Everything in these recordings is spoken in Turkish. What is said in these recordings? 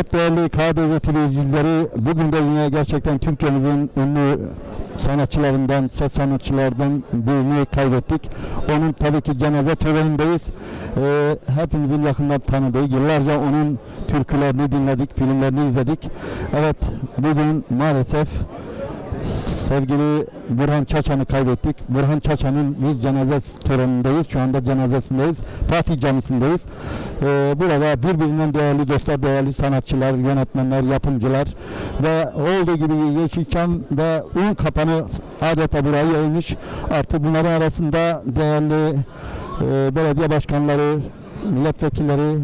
Evet değerli KDV izleyicileri bugün de yine gerçekten Türkiye'mizin ünlü sanatçılarından, ses sanatçılardan birini kaybettik. Onun tabii ki cenaze törenindeyiz. Ee, hepimizin yakından tanıdığı, yıllarca onun türkülerini dinledik, filmlerini izledik. Evet bugün maalesef sevgili Burhan Çaçan'ı kaybettik. Burhan Çaçan'ın biz cenaze törenindeyiz. Şu anda cenazesindeyiz. Fatih Camisi'ndeyiz. Ee, burada birbirinden değerli dostlar, değerli sanatçılar, yönetmenler, yapımcılar ve olduğu gibi Yeşilçam ve Un Kapanı adeta burayı yayılmış. Artık bunların arasında değerli e, belediye başkanları, milletvekilleri,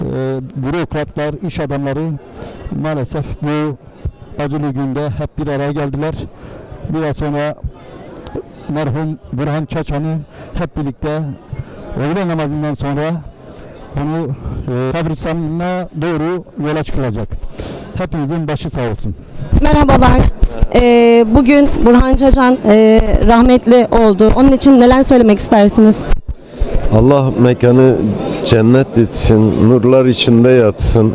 e, bürokratlar, iş adamları maalesef bu acılı günde hep bir araya geldiler. Biraz sonra merhum Burhan Çaçan'ı hep birlikte öğle namazından sonra onu e, kabristanına doğru yola çıkılacak. Hepinizin başı sağ olsun. Merhabalar. Ee, bugün Burhan Çaçan e, rahmetli oldu. Onun için neler söylemek istersiniz? Allah mekanı cennet etsin, nurlar içinde yatsın.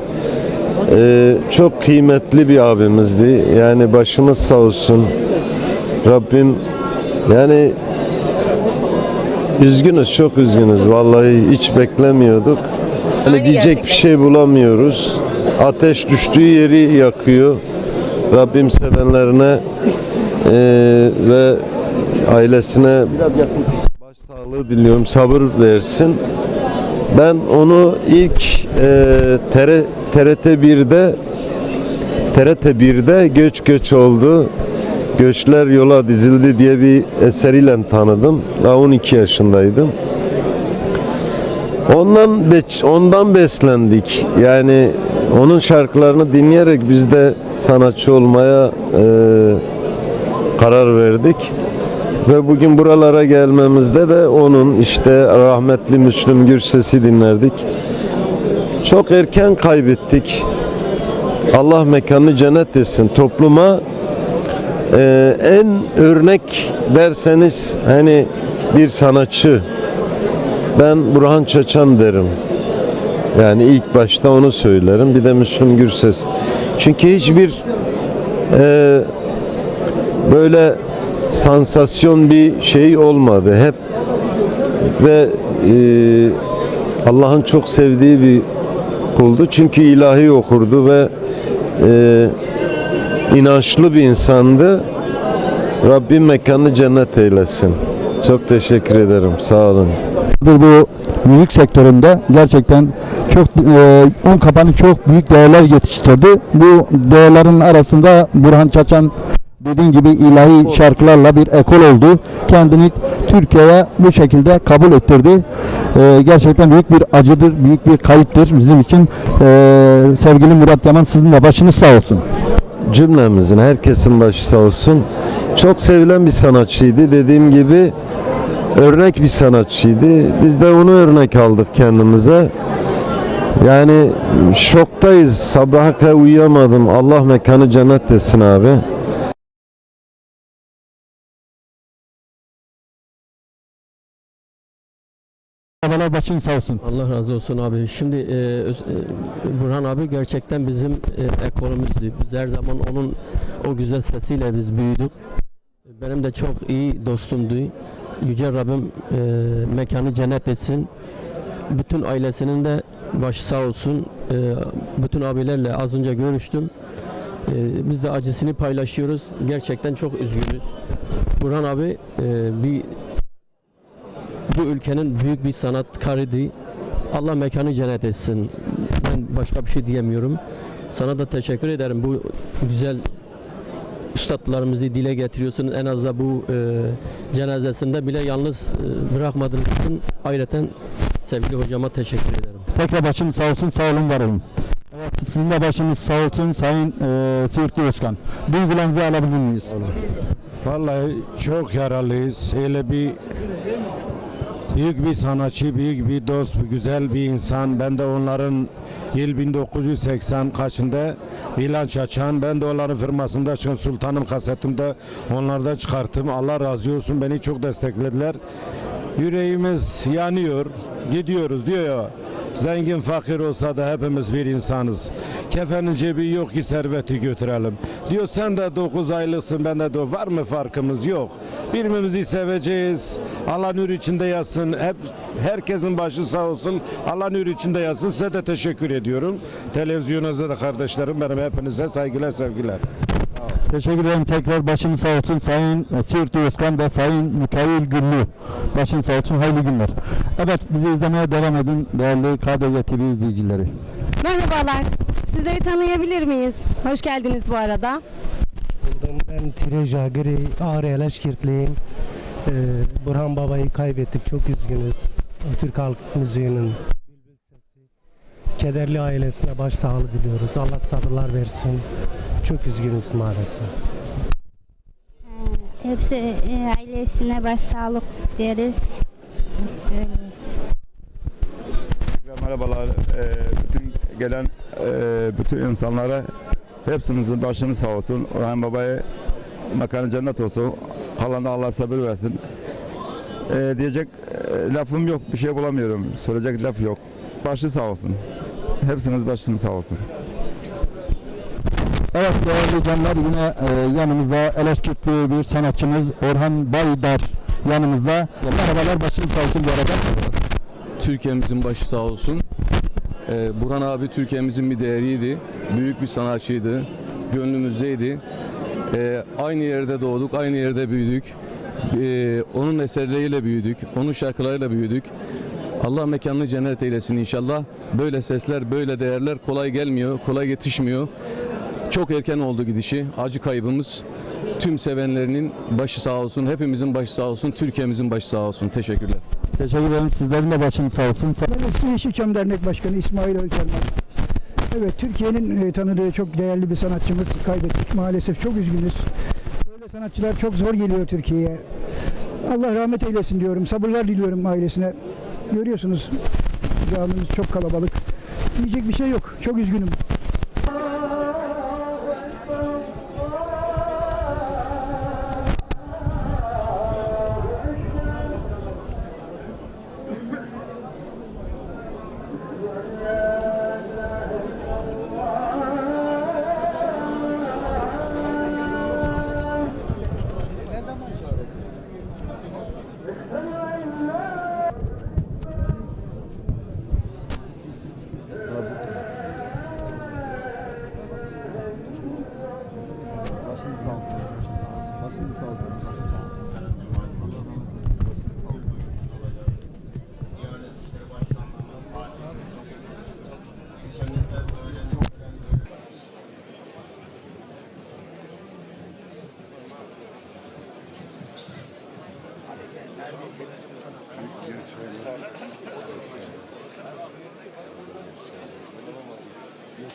Ee, çok kıymetli bir abimizdi. Yani başımız sağ olsun. Rabbim yani üzgünüz, çok üzgünüz. Vallahi hiç beklemiyorduk. Hani Aynı diyecek bir şey bulamıyoruz. Ateş düştüğü yeri yakıyor. Rabbim sevenlerine eee, ve ailesine baş sağlığı diliyorum. Sabır versin. Ben onu ilk eee TR, TRT 1'de TRT 1'de Göç Göç oldu. Göçler yola dizildi diye bir eseriyle tanıdım. Daha 12 yaşındaydım. Ondan ondan beslendik. Yani onun şarkılarını dinleyerek biz de sanatçı olmaya eee, karar verdik. Ve bugün buralara gelmemizde de onun işte rahmetli Müslüm Gürses'i dinlerdik. Çok erken kaybettik. Allah mekanını cennet etsin. Topluma eee, en örnek derseniz hani bir sanatçı ben Burhan Çaçan derim. Yani ilk başta onu söylerim. Bir de Müslüm Gürses. Çünkü hiçbir eee, böyle sansasyon bir şey olmadı. Hep ve eee, Allah'ın çok sevdiği bir kuldu. Çünkü ilahi okurdu ve eee, inançlı bir insandı. Rabbim mekanını cennet eylesin. Çok teşekkür ederim. Sağ olun. bu müzik sektöründe gerçekten çok e, un kapanı çok büyük değerler yetiştirdi. Bu değerlerin arasında Burhan Çaçan dediğin gibi ilahi şarkılarla bir ekol oldu. Kendini Türkiye'ye bu şekilde kabul ettirdi. E, gerçekten büyük bir acıdır, büyük bir kayıptır bizim için. E, sevgili Murat Yaman sizin de başınız sağ olsun. cümlemizin herkesin başı sağ olsun. Çok sevilen bir sanatçıydı. Dediğim gibi örnek bir sanatçıydı. Biz de onu örnek aldık kendimize. Yani şoktayız. Sabaha kadar uyuyamadım. Allah mekanı cennet etsin abi. Merhabalar başınız sağ olsun. Allah razı olsun abi. Şimdi e, e, Burhan abi gerçekten bizim e, ekolümüzdü. Biz her zaman onun o güzel sesiyle biz büyüdük. Benim de çok iyi dostumdu. Yüce Rabbim e, mekanı cennet etsin. Bütün ailesinin de başı sağ olsun. E, bütün abilerle az önce görüştüm. E, biz de acısını paylaşıyoruz. Gerçekten çok üzgünüz. Burhan abi e, bir bu ülkenin büyük bir sanatkarıydı. Allah mekanı cennet etsin. Ben başka bir şey diyemiyorum. Sana da teşekkür ederim. Bu güzel üstadlarımızı dile getiriyorsun. En az da bu e, cenazesinde bile yalnız e, bırakmadığın için ayrıca sevgili hocama teşekkür ederim. Tekrar başınız sağ olsun, sağ olun, var olun. Evet, sizin de başınız sağ olsun Sayın e, Siirtli Özkan. Duygularınızı alabilir miyiz? Vallahi çok yaralıyız. Öyle bir büyük bir sanatçı, büyük bir dost, güzel bir insan. Ben de onların yıl 1980 kaçında İlan Çaçan. Ben de onların firmasında çıkan Sultanım kasetimde onlardan çıkarttım. Allah razı olsun beni çok desteklediler. Yüreğimiz yanıyor. Gidiyoruz diyor ya. Zengin fakir olsa da hepimiz bir insanız. Kefenin cebi yok ki serveti götürelim. Diyor sen de 9 aylıksın ben de do var mı farkımız yok. Birbirimizi seveceğiz. Allah nur içinde yatsın. Hep herkesin başı sağ olsun. Allah nur içinde yatsın. Size de teşekkür ediyorum. Televizyonunuza da kardeşlerim benim hepinize saygılar sevgiler. Teşekkür ederim. Tekrar başınız sağ olsun Sayın Siirt Özkan ve Sayın Mikail Güllü. Başın sağ olsun. Hayırlı günler. Evet bizi izlemeye devam edin değerli KDC TV izleyicileri. Merhabalar. Sizleri tanıyabilir miyiz? Hoş geldiniz bu arada. Buldum. Ben Tireja Gri, Ağrı Eleşkirtliyim. Ee, Burhan Baba'yı kaybettik. Çok üzgünüz. Türk halk müziğinin. Kederli ailesine başsağlığı diliyoruz. Allah sabırlar versin. Çok üzgünüz maalesef. Hepsi e, ailesine başsağlık deriz. Öyle. Merhabalar Ee, bütün gelen e, bütün insanlara hepsimizin başımız sağ olsun. Orhan Baba'ya mekanı cennet olsun. Kalanına Allah sabır versin. Ee, diyecek e, lafım yok. Bir şey bulamıyorum. Söyleyecek laf yok. Başı sağ olsun. Hepsiniz başınız sağ olsun. Evet değerli canlar yine e, yanımızda Eleşkirtli bir sanatçımız Orhan Baydar yanımızda. Merhabalar başınız sağ olsun bu arada. Türkiye'mizin başı sağ olsun. Ee, Burhan abi Türkiye'mizin bir değeriydi. Büyük bir sanatçıydı. Gönlümüzdeydi. Ee, aynı yerde doğduk, aynı yerde büyüdük. Ee, onun eserleriyle büyüdük, onun şarkılarıyla büyüdük. Allah mekanını cennet eylesin inşallah. Böyle sesler, böyle değerler kolay gelmiyor, kolay yetişmiyor. Çok erken oldu gidişi. Acı kaybımız. Tüm sevenlerinin başı sağ olsun, hepimizin başı sağ olsun, Türkiye'mizin başı sağ olsun. Teşekkürler. Teşekkür ederim. Sizlerin de başınız sağ olsun. Ben eski Yeşilçam Dernek Başkanı İsmail Ölçerman. Evet, Türkiye'nin e, tanıdığı çok değerli bir sanatçımız kaybettik. Maalesef çok üzgünüz. Böyle sanatçılar çok zor geliyor Türkiye'ye. Allah rahmet eylesin diyorum. Sabırlar diliyorum ailesine. Görüyorsunuz camimiz çok kalabalık. Diyecek bir şey yok. Çok üzgünüm.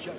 Yes.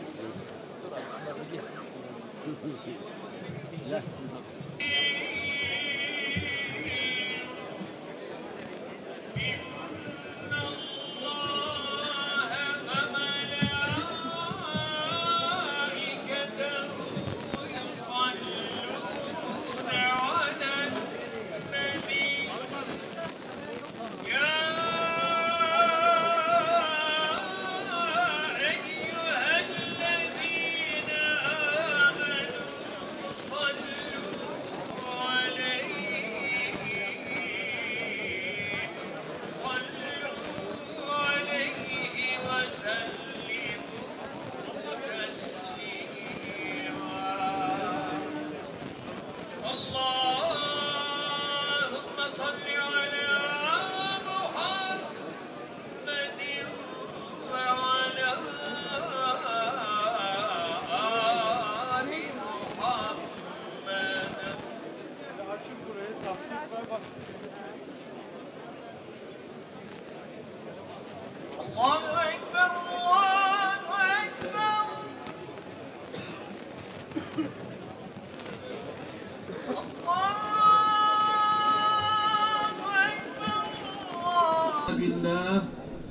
بالله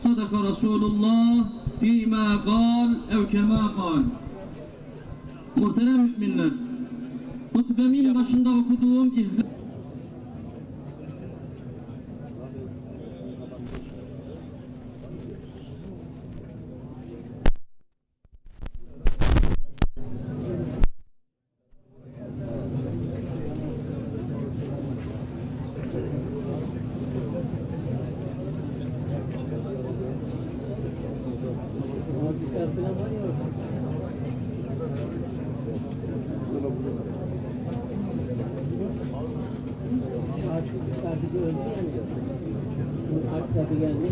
صدق رسول الله فيما قال أو كما قال Muhterem müminler, hutbemin başında okuduğum Sadece öldü yani. Bunun kalp tabi geldi.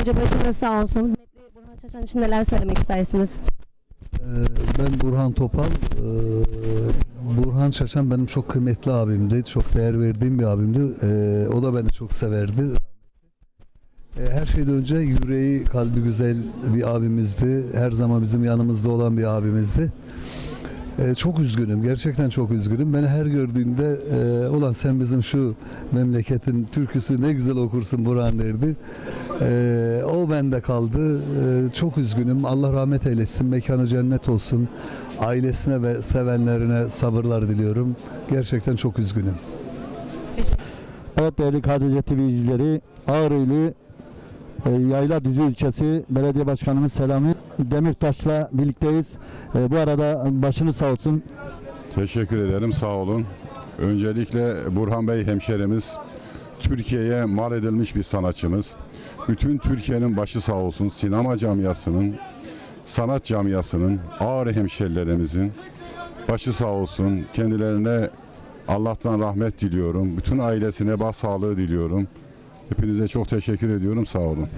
Önce başınız sağ olsun. Burhan Çaçan için neler söylemek istersiniz? Ee, ben Burhan Topal. Ee, Burhan Şaşan benim çok kıymetli abimdi. Çok değer verdiğim bir abimdi. Ee, O da beni çok severdi. Ee, Her şeyden önce yüreği, kalbi güzel bir abimizdi. Her zaman bizim yanımızda olan bir abimizdi. Ee, Çok üzgünüm. Gerçekten çok üzgünüm. Beni her gördüğünde e, ulan sen bizim şu memleketin türküsü ne güzel okursun Burhan derdi. Ee, o bende kaldı. Ee, çok üzgünüm. Allah rahmet eylesin. Mekanı cennet olsun. Ailesine ve sevenlerine sabırlar diliyorum. Gerçekten çok üzgünüm. Evet değerli KDC TV izleyicileri Ağrı'lı e, Yayla Düzü ilçesi belediye başkanımız Selami Demirtaş'la birlikteyiz. E, bu arada başınız sağ olsun. Teşekkür ederim sağ olun. Öncelikle Burhan Bey hemşerimiz Türkiye'ye mal edilmiş bir sanatçımız. Bütün Türkiye'nin başı sağ olsun. Sinema camiasının, sanat camiasının, ağrı hemşerilerimizin başı sağ olsun. Kendilerine Allah'tan rahmet diliyorum. Bütün ailesine başsağlığı diliyorum. Hepinize çok teşekkür ediyorum. Sağ olun.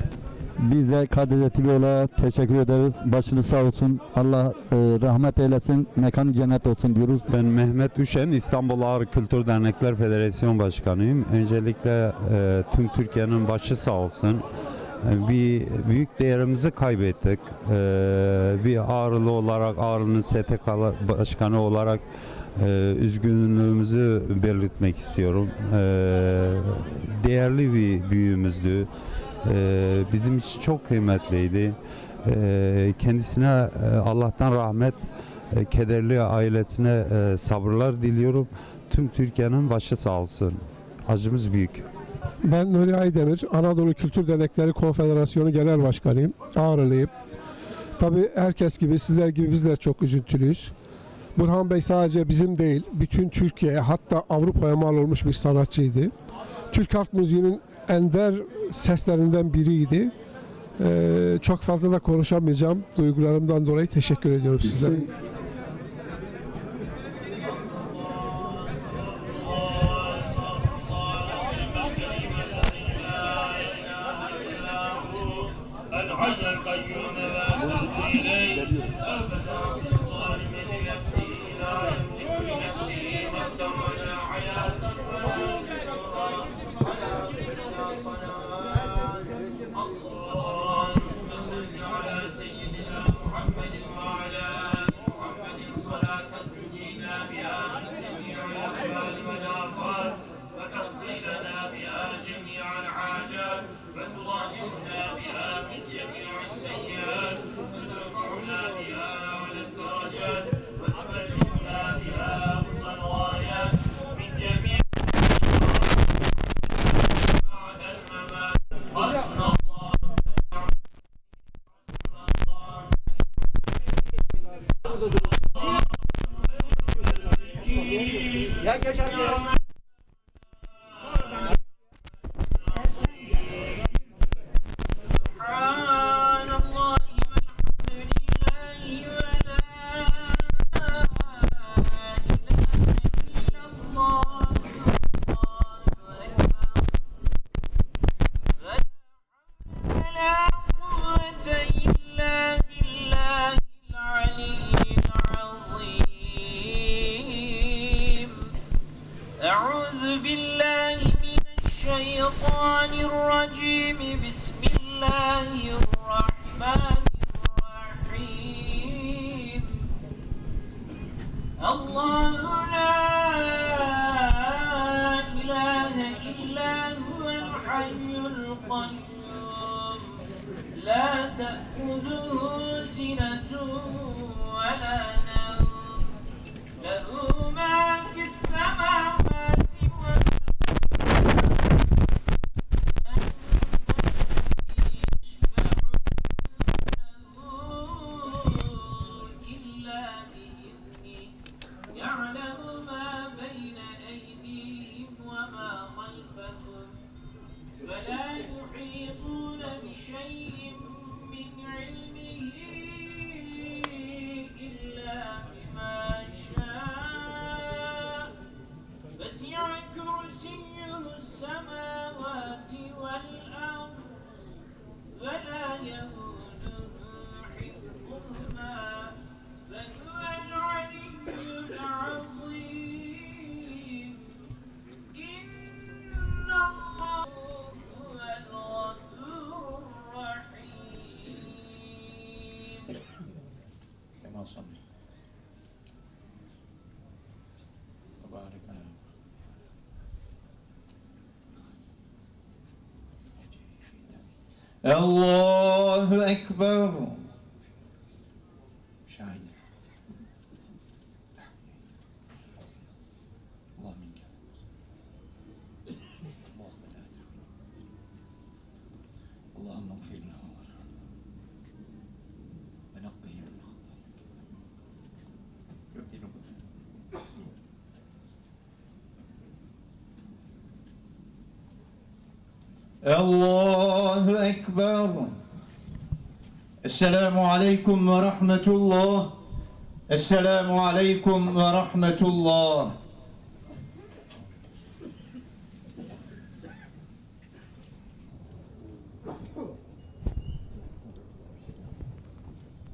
Biz de KDC TV olarak teşekkür ederiz. Başınız sağ olsun. Allah e, rahmet eylesin. Mekanı cennet olsun diyoruz. Ben Mehmet Üşen, İstanbul Ağrı Kültür Dernekler Federasyon Başkanıyım. Öncelikle e, tüm Türkiye'nin başı sağ olsun. E, bir büyük değerimizi kaybettik. E, bir Ağrılı olarak, Ağrı'nın STK Başkanı olarak e, üzgünlüğümüzü belirtmek istiyorum. E, değerli bir büyüğümüzdü. E, bizim için çok kıymetliydi. E, kendisine e, Allah'tan rahmet e, kederli ailesine e, sabırlar diliyorum. Tüm Türkiye'nin başı sağ olsun. Acımız büyük. Ben Nuri Aydemir, Anadolu Kültür Dernekleri Konfederasyonu Genel Başkanıyım. Ağrılıyım. Tabii herkes gibi, sizler gibi bizler çok üzüntülüyüz. Burhan Bey sadece bizim değil, bütün Türkiye'ye hatta Avrupa'ya mal olmuş bir sanatçıydı. Türk halk müziğinin ender seslerinden biriydi. Ee, çok fazla da konuşamayacağım. Duygularımdan dolayı teşekkür ediyorum size. القيوم لا تأخذه سنة ولا الله أكبر شاهد الله منك اللهم اغفر له وارحمه ونقه من خطاياك الله Allahu Ekber. Esselamu Aleyküm ve Rahmetullah. Esselamu Aleyküm ve Rahmetullah.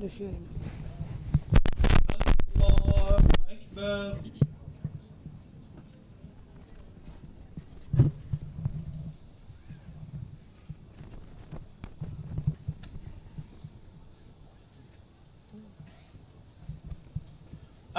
Düşüyor. Allahu Ekber.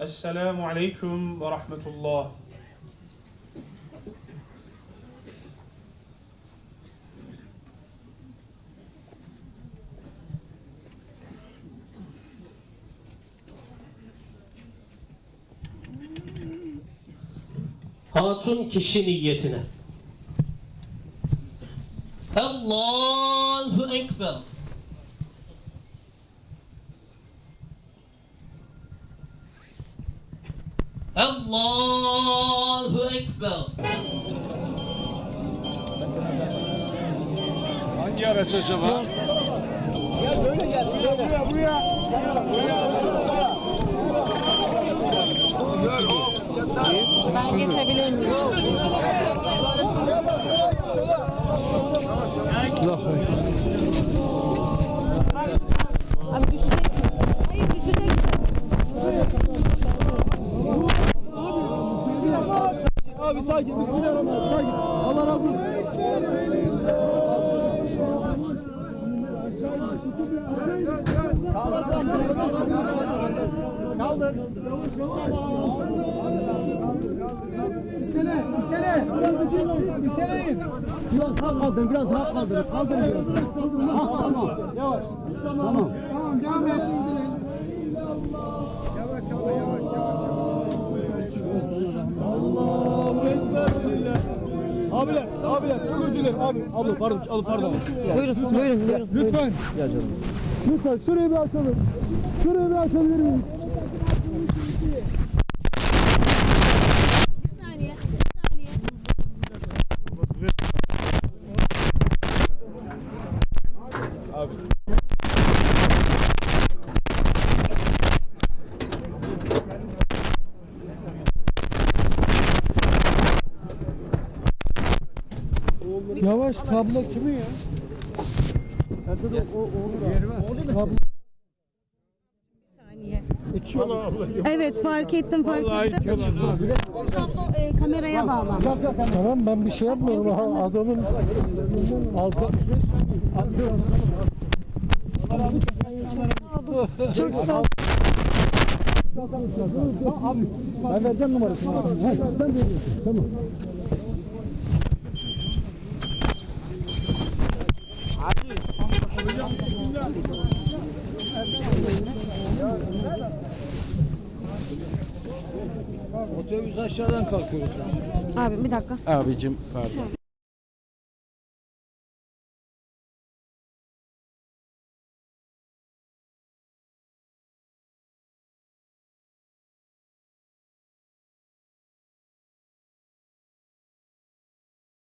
Esselamu Aleyküm ve Rahmetullah. Hatun kişi niyetine. Allahu Ekber. Allahu Ekber. Hangi araç acaba? Gel böyle gel. Buraya buraya. Ben geçebilir miyim? Abi Abi sakin. Bismillahirrahmanirrahim. Sakin. Allah razı olsun. Kaldır. İçeri, içeri. İçeri in. Biraz sağ kaldır, biraz sağ kaldır. Kaldır. Ah, tamam. Yavaş. Tamam. Tamam, devam et. Yavaş, yavaş, yavaş, yavaş. Abiler, abiler çok özür dilerim abi. Abla pardon, abla pardon. Buyurun, buyurun, buyurun. Lütfen. Lütfen şurayı bir açalım. Şurayı bir açabilir miyiz? Yavaş kablo kimi ya? O, o, kablo. Evet fark ettim fark Vallahi ettim. Kablo e, kameraya bağlan. Tamam ben bir şey yapmıyorum. Ha, Adamın alfa... Çok sağ ol. Abi ben vereceğim numarasını. Sen veriyorsun. Tamam. Otobüs aşağıdan kalkıyoruz. Abi bir dakika. Abicim pardon.